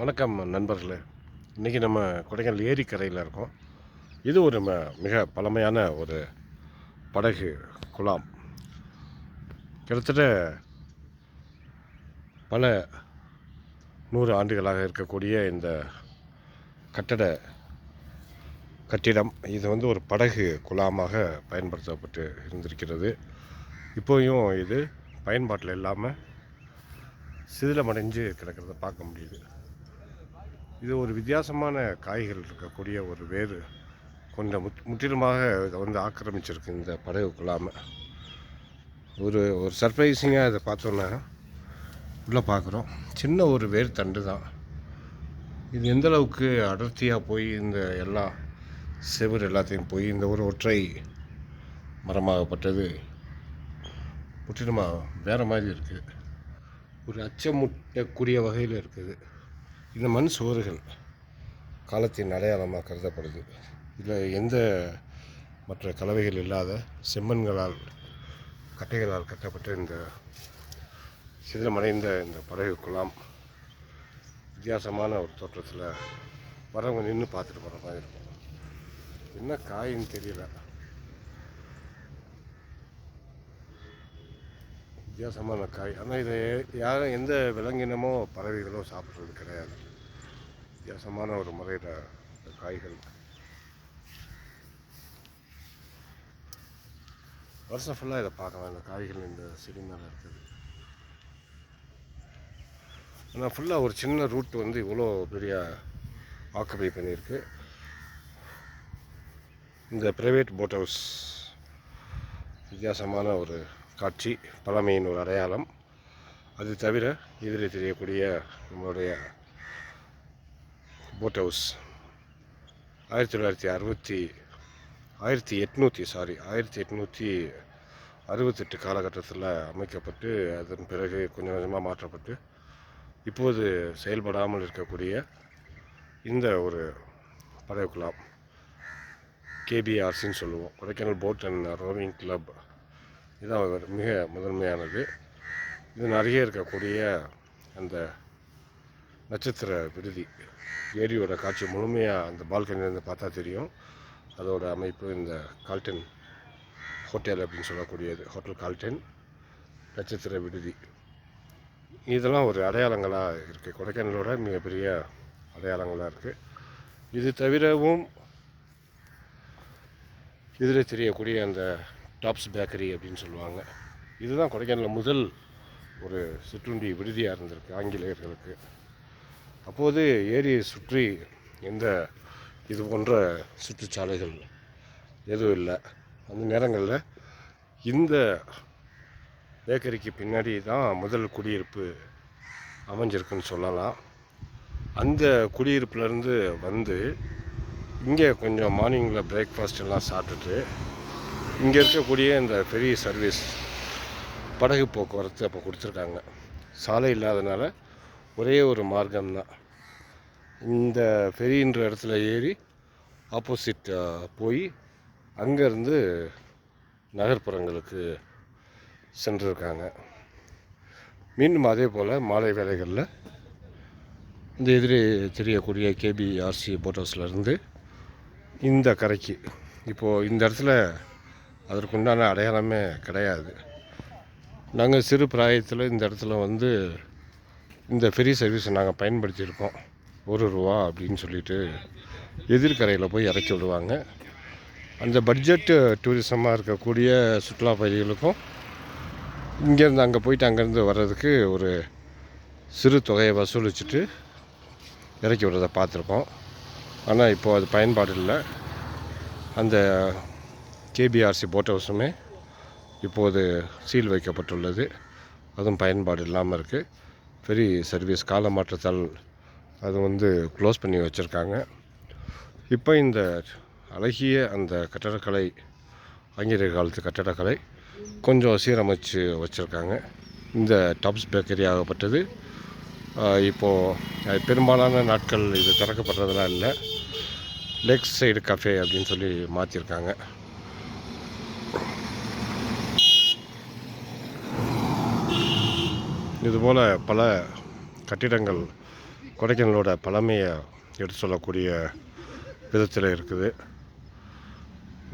வணக்கம் நண்பர்களே. இன்றைக்கி நம்ம கொடைக்கானல் ஏரிக்கரையில் இருக்கோம். இது ஒரு ம மிக பழமையான ஒரு படகு குழாம் கிட்டத்தட்ட பல நூறு ஆண்டுகளாக இருக்கக்கூடிய இந்த கட்டட கட்டிடம் இது வந்து ஒரு படகு குழாமாக பயன்படுத்தப்பட்டு இருந்திருக்கிறது. இப்போயும் இது பயன்பாட்டில் இல்லாமல் சிதிலமடைஞ்சு கிடக்கிறத பார்க்க முடியுது. இது ஒரு வித்தியாசமான காய்கள் இருக்கக்கூடிய ஒரு வேறு. கொஞ்சம் முத் முற்றிலுமாக இதை வந்து ஆக்கிரமிச்சிருக்கு இந்த படகுக்குள்ளாமல் ஒரு ஒரு சர்ப்ரைசிங்காக இதை பார்த்தோன்னா உள்ளே பார்க்குறோம். சின்ன ஒரு வேர் தண்டு தான். இது எந்தளவுக்கு அடர்த்தியாக போய் இந்த எல்லா செவுர் எல்லாத்தையும் போய் இந்த ஒரு ஒற்றை மரமாகப்பட்டது. முற்றிலுமாக வேறு மாதிரி இருக்குது ஒரு அச்சமுட்டக்கூடிய வகையில் இருக்குது. இந்த மண் சுவர்கள் காலத்தின் அடையாளமாக கருதப்படுது. இதில் எந்த மற்ற கலவைகள் இல்லாத செம்மண்களால் கட்டைகளால் கட்டப்பட்ட இந்த சிதிலமடைந்த இந்த படகு குழாம் வித்தியாசமான ஒரு தோற்றத்தில் வரவங்க நின்று பார்த்துட்டு போகிற மாதிரி இருக்கும். என்ன காயின்னு தெரியல. வித்தியாசமான காய். ஆனால் இதை யாரும் எந்த விலங்கினமோ பறவைகளோ சாப்பிட்றது கிடையாது. வித்தியாசமான ஒரு முறையில் இந்த காய்கள். வருஷம் ஃபுல்லாக இதை பார்க்கலாம். இந்த காய்கள் இந்த செடி மேலே இருக்குது. ஆனால் ஃபுல்லாக ஒரு சின்ன ரூட் வந்து இவ்வளோ பெரிய ஆக்குபை பண்ணியிருக்கு. இந்த ப்ரைவேட் போட் ஹவுஸ் வித்தியாசமான ஒரு காட்சி பழமையின் ஒரு அடையாளம். அது தவிர எதிரே தெரியக்கூடிய நம்மளுடைய போட் ஹவுஸ் ஆயிரத்தி தொள்ளாயிரத்தி அறுபத்தி ஆயிரத்தி எட்நூற்றி சாரி ஆயிரத்தி எட்நூற்றி அறுபத்தெட்டு காலகட்டத்தில் அமைக்கப்பட்டு அதன் பிறகு கொஞ்சம் கொஞ்சமாக மாற்றப்பட்டு இப்போது செயல்படாமல் இருக்கக்கூடிய இந்த ஒரு படகு குழாம் கேபிஆர்சின்னு சொல்லுவோம். Kodaikanal boat and rowing club. இதுதான் மிக முதன்மையானது. இது நிறைய இருக்கக்கூடிய அந்த நட்சத்திர விடுதி. ஏரியோட காட்சி முழுமையாக அந்த பால்கனிலேருந்து பார்த்தா தெரியும். அதோட அமைப்பு இந்த கால்டன் ஹோட்டல் அப்படின்னு சொல்லக்கூடியது ஹோட்டல் கால்டன் நட்சத்திர விடுதி. இதெல்லாம் ஒரு அடையாளங்களாக இருக்குது கொடைக்கானலோட மிகப்பெரிய அடையாளங்களாக இருக்குது இது தவிரவும் இதில் தெரியக்கூடிய அந்த டாப்ஸ் பேக்கரி அப்படின்னு சொல்லுவாங்க. இதுதான் கொடைக்கானலில் முதல் ஒரு சிற்றுண்டி விடுதியாக இருந்திருக்கு ஆங்கிலேயர்களுக்கு. அப்போது ஏரியை சுற்றி எந்த இது போன்ற சுற்றுச்சாலைகள் எதுவும் இல்லை. அந்த நேரங்களில் இந்த பேக்கரிக்கு பின்னாடி தான் முதல் குடியிருப்பு அமைஞ்சிருக்குன்னு சொல்லலாம். அந்த குடியிருப்புலேருந்து வந்து இங்கே கொஞ்சம் மார்னிங்கில் பிரேக்ஃபாஸ்ட் எல்லாம் சாப்பிட்டுட்டு இங்கே இருக்கக்கூடிய இந்த பெரிய சர்வீஸ் படகு போக்குவரத்து அப்போ கொடுத்துருக்காங்க. சாலை இல்லாதனால ஒரே ஒரு மார்க்கம்தான். இந்த ஃபெரின்ற இடத்துல ஏறி ஆப்போசிட் போய் அங்கேருந்து நகர்ப்புறங்களுக்கு சென்றிருக்காங்க. மீண்டும் அதே போல் மாலை வேலைகளில் இந்த எதிரே தெரியக்கூடிய கேபிஆர்சி போட் ஹவுஸ்லேருந்து இந்த கரைக்கு. இப்போது இந்த இடத்துல அதற்குண்டான அடையாளமே கிடையாது. நாங்கள் சிறு பிராயத்தில் இந்த இடத்துல வந்து இந்த ஃபெரி சர்வீஸை நாங்கள் பயன்படுத்தியிருக்கோம். ஒரு ரூபா அப்படின்னு சொல்லிட்டு எதிர்கரையில் போய் இறக்கி விடுவாங்க. அந்த பட்ஜெட்டு டூரிசமாக இருக்கக்கூடிய சுற்றுலா பயணிகளுக்கும் இங்கேருந்து அங்கே போயிட்டு அங்கேருந்து வர்றதுக்கு ஒரு சிறு தொகையை வசூலிச்சுட்டு இறக்கி விடுறதை பார்த்துருக்கோம். ஆனால் இப்போது அது பயன்பாடு இல்லை. அந்த கேபிஆர்சி போட் ஹவுஸுமே இப்போது சீல் வைக்கப்பட்டுள்ளது. அதுவும் பயன்பாடு இல்லாமல் இருக்குது ஃபெரி சர்வீஸ் கால மாற்றத்தால் அது வந்து க்ளோஸ் பண்ணி வச்சுருக்காங்க. இப்போ இந்த அழகிய அந்த கட்டடக்கலை ஆங்கிலேய காலத்து கட்டடக்கலை கொஞ்சம் சீரமைச்சு வச்சுருக்காங்க. இந்த டாப்ஸ் பேக்கரி ஆகப்பட்டது. இப்போது பெரும்பாலான நாட்கள் இது திறக்கப்படுறதெல்லாம் இல்லை. லெக் சைடு கஃபே அப்படின்னு சொல்லி மாற்றிருக்காங்க இதுபோல் பல கட்டிடங்கள் கொடைக்கானலோட பழமையை எடுத்து சொல்லக்கூடிய விதத்தில் இருக்குது.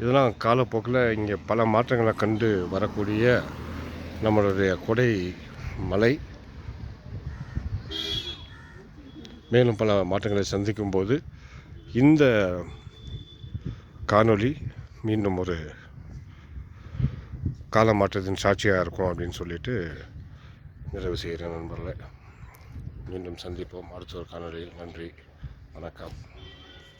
இதெல்லாம் காலப்போக்கில் இங்கே பல மாற்றங்களை கண்டு வரக்கூடிய நம்மளுடைய கொடை மலை. மேலும் பல மாற்றங்களை சந்திக்கும் போது இந்த காணொளி மீண்டும் ஒரு கால மாற்றத்தின் சாட்சியாக இருக்கும் அப்படின்னு சொல்லிட்டு நிறைவு செய்கிறேன் நண்பர்களே. மீண்டும் சந்திப்போம். அடுத்த ஒரு காணொலியில் நன்றி. வணக்கம்.